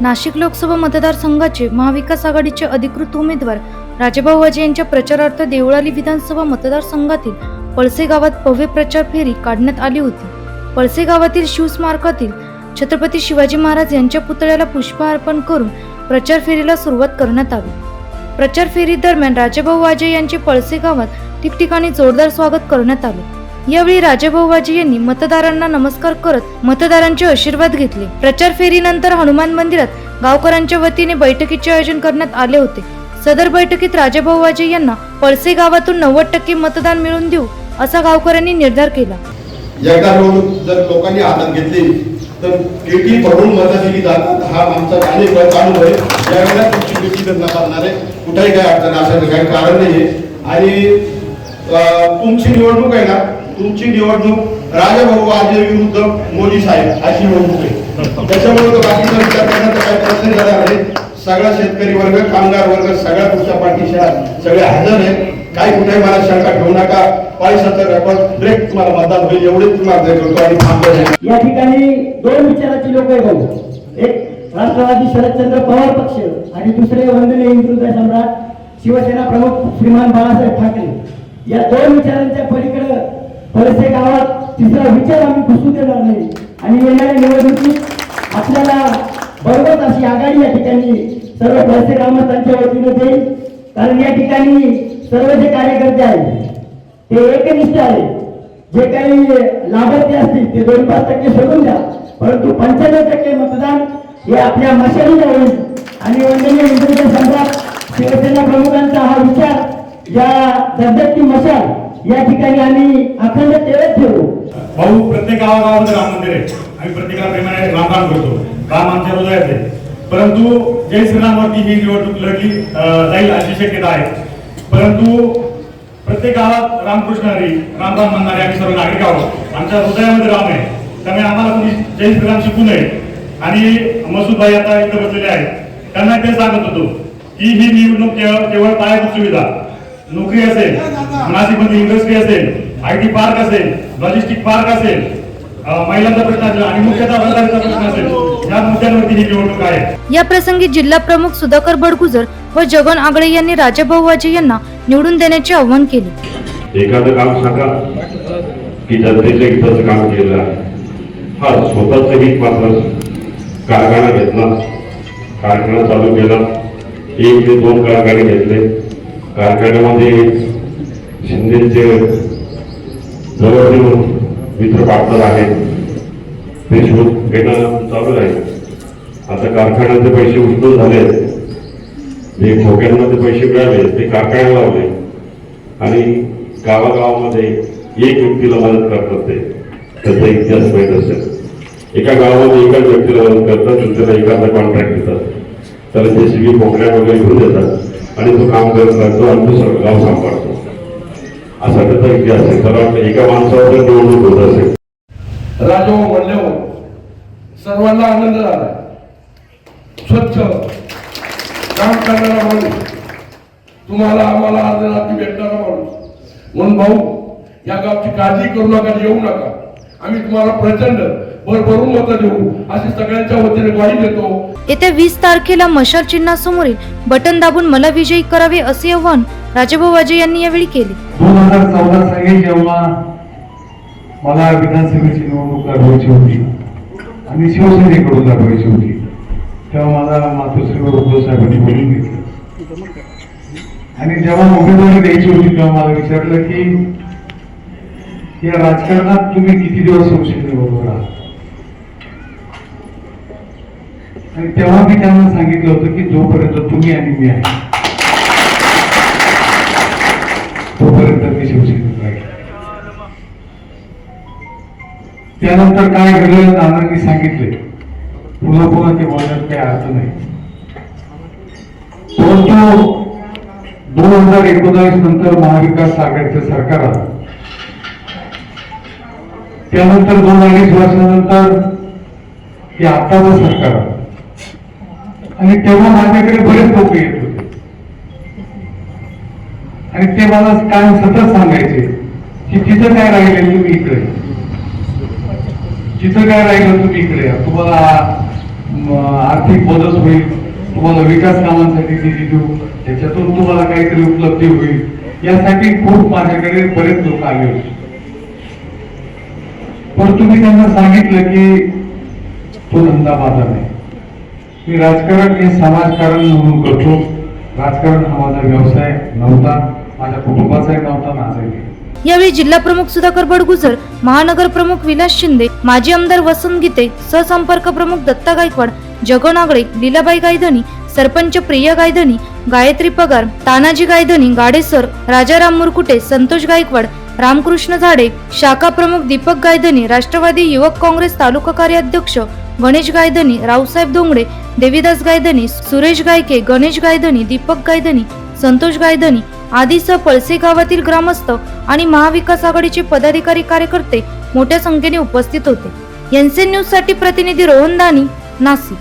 नाशिक लोकसभा मतदारसंघाचे महाविकास आघाडीचे अधिकृत उमेदवार राजेभाऊ वाजे यांच्या प्रचारार्थ देवळाली विधानसभा मतदारसंघातील पळसे गावात भव्य प्रचार फेरी काढण्यात आली होती. पळसे गावातील शिवस्मारकातील छत्रपती शिवाजी महाराज यांच्या पुतळ्याला पुष्पहार अर्पण करून प्रचार फेरीला सुरुवात करण्यात आली. प्रचार फेरी दरम्यान राजेभाऊ वाजे यांचे पळसे गावात ठिकठिकाणी जोरदार स्वागत करण्यात आले. यावेळी राजेभाऊ यांनी मतदारांना नमस्कार करत मतदारांचे आशीर्वाद घेतले. प्रचार फेरीनंतर हनुमान मंदिरात गावकऱ्यांच्या वतीने बैठकीचे आयोजन करण्यात आले होते. सदर बैठकीत राजेभाऊ यांना पळसे गावातून नव्वद टक्के मतदान मिळवून देऊ असा गावकऱ्यांनी निर्धार केला. एकदा जर लोकांनी हातात घेतली तर पेटी भरून मतं दिली जातात हा आमचा अनेक वेळा चालू आहे. ज्यावेळेला तुमची पेटी तर नकारणार आहे. कुठेही काही अडचण असायचं काही कारण नाही आहे आणि तुमची निवडणूक आहे ना तुमची निवडणूक राजाभाऊ आजे विरुद्ध मोदी साहेब अशी निवडणूक आहे त्याच्यामुळे तो बाकीचा विचार करण्याचा काही प्रश्न झाला नाही. सगळा शेतकरी वर्ग कामगार वर्ग सगळ्या पुढच्या पाठीशा सगळे हजर आहेत. काही कुठे मला शंका ठेवू नका. पैशाचा रेकॉर्ड ब्रेक तुम्हाला मतदान होईल एवढेच तुम्हाला दे करतो आणि थांबतो या ठिकाणी दोन विचाराची लोक आहे भाऊ एक राष्ट्रवादी शरदचंद्र पवार पक्ष आणि दुसरे वंदनीय हिंदुत्व सम्राट शिवसेना प्रमुख श्रीमान बाळासाहेब ठाकरे. या दोन विचारांच्या पलीकडे पळसे गावात तिसरा विचार आम्ही घुसू देणार नाही. आणि येणाऱ्या निवडणुकीत आपल्याला बरोबर अशी आघाडी या ठिकाणी सर्व पळसे ग्रामस्थांच्या वतीने देईल. कारण या ठिकाणी सर्व जे कार्यकर्ते आहेत ते एकनिष्ठ आहेत. जे काही लाभार्थी असतील ते दोन पाच टक्के सोडून द्या. परंतु पंच्याण्णव टक्के मतदान हे आपल्या मशालीला होईल. आणि वंदनीय हिंदुत्व संघात शिवसेना प्रमुखांचा हा विचार या दगदगती मशाल या ठिकाणी आम्ही अखंड तेवत ठेवू. भाऊ प्रत्येक गावागावामध्ये राम मंदिर आहे. आम्ही प्रत्येकाला प्रेमाने रामराम करतो. राम आमच्या हृदयात आहे परंतु जय श्रीरामवरती ही निवडणूक लढली जाईल अशी शक्यता आहे. परंतु प्रत्येक गावात रामकृष्ण हरी रामराम म्हणणारे आम्ही सर्व नागरिक आहोत. आमच्या हृदयामध्ये राम आहे. त्यामुळे आम्हाला कोणी जय श्रीराम शिकू नये. आणि मसूद भाई आता इथं बसलेले आहेत. त्यांना ते सांगत होतो की ही निवडणूक केवळ केवळ पायाभूत सुविधा. नोकरी असेल नाशिकमध्ये इंडस्ट्री असेल आय टी पार्क असेल लॉजिस्टिक पार्क असेल महिलांचा प्रश्न असेल आणि मुख्यतः रोजगारीचा प्रश्न असेल या मुद्द्यांवरती ही निवडणूक आहे. या प्रसंगी जिल्हा प्रमुख सुधाकर बडगुजर व जगन आगळे यांनी राजेभाऊ वाजे यांना निवडून देण्याचे आवाहन केले. एखादं काम सांगा की जनतेच्या हिताचं काम केलं आहे. हा स्वतःच हित मात्र कारखाना घेतला. कारखाना चालू केला. एक ते दोन कारखाने घेतले. कारखान्यामध्ये शिंदेचे जवळजवळ मित्र पार्टनर आहेत. ते शोध घेणं चालू आहे आता कारखान्याचे पैसे उष्ण झाले. जे ठोक्यांमध्ये पैसे मिळाले ते कारखान्याला लावले. आणि गावागावामध्ये एक व्यक्तीला मदत करतात ते. त्याचा इतिहास माहीत असेल एका गावामध्ये एकाच व्यक्तीला मदत करतात त्याला एखादा कॉन्ट्रॅक्ट देतात. त्याला जे सी बी वगैरे घेऊन देतात. आणि तो काम करत राहतो आणि दुसरं गाव सांभाळतो. असा त्याचा इतिहास आहे. मला वाटतं एका माणसावर निवडणूक होत असेल. राजो हो, म्हणल्यावर हो, सर्वांना आनंद झाला. स्वच्छ. काम करणारा माणूस. तुम्हाला आम्हाला आज रात्री भेटणारा माणूस. म्हणून भाऊ या गावची काळजी करू नका येऊ नका. आम्ही तुम्हाला प्रचंड भरभरून मतं देऊ. अशी सगळ्यांच्या वतीने ग्वाही देतो. येत्या वीस तारखेला मशाल चिन्हासमोरील बटन दाबून मला विजयी करावे असे आवाहन राजेभाऊ वाजे यांनी यावेळी केले. दोन हजार चौदा साली जेव्हा मला विधानसभेची निवडणूक लढवायची होती आणि शिवसेनेकडून लढवायची होती तेव्हा मला मातोश्री उद्धव साहेबांनी बोलून घेतलं. आणि जेव्हा उमेदवारी द्यायची होती तेव्हा मला विचारलं की या राजकारणात तुम्ही किती दिवस शिवसेनेबरोबर आहात आणि तेव्हा मी त्यांना सांगितलं होतं की जोपर्यंत तुम्ही आणि मी आहे तोपर्यंत मी शिवसेनेत राहील. त्यानंतर काय घडलं नानांनी सांगितले पुन्हा पुन्हा ते बोलण्यात काही अर्थ नाही. परंतु दोन हजार एकोणावीस नंतर महाविकास आघाडीचं सरकार आलं. त्यानंतर दोन अडीच वर्षानंतर हे आताचं सरकार आलं. आणि तेव्हा माझ्याकडे बरेच लोक येत होते. आणि ते मला कायम सतत सांगायचे की तिथं काय राहिले तुम्ही इकडे. जिथं काय राहिलं तुम्ही इकडे. तुम्हाला आर्थिक मदत होईल तुम्हाला विकास कामांसाठी निधी देऊ त्याच्यातून तुम्हाला काहीतरी उपलब्धी होईल. यासाठी खूप माझ्याकडे बरेच लोक आले होते. पण तुम्ही त्यांना सांगितलं की तो धंदा माझा नाही. की राजकारण हे समाजकारण म्हणून करतो. राजकारण हा माझा व्यवसाय नव्हता. माझ्या कुटुंबाचाही नव्हता माझाही. यावेळी जिल्हा प्रमुख सुधाकर बडगुजर महानगर प्रमुख विलास शिंदे माजी आमदार वसंत गीते सहसंपर्क प्रमुख दत्ता गायकवाड जगन आगळे लीलाबाई गायधनी सरपंच प्रिया गायधनी गायत्री पगार तानाजी गायधनी गाडेसर राजाराम मुरकुटे संतोष गायकवाड रामकृष्ण झाडे शाखा प्रमुख दीपक गायधनी राष्ट्रवादी युवक काँग्रेस तालुका कार्याध्यक्ष गणेश गायधनी रावसाहेब धोंगडे देवीदास गायधनी सुरेश गायके गणेश गायधनी दीपक गायधनी संतोष गायधनी आदीसह पळसे गावातील ग्रामस्थ आणि महाविकास आघाडीचे पदाधिकारी कार्यकर्ते मोठ्या संख्येने उपस्थित होते. एनसीएन न्यूजसाठी प्रतिनिधी रोहन दानी नाशिक.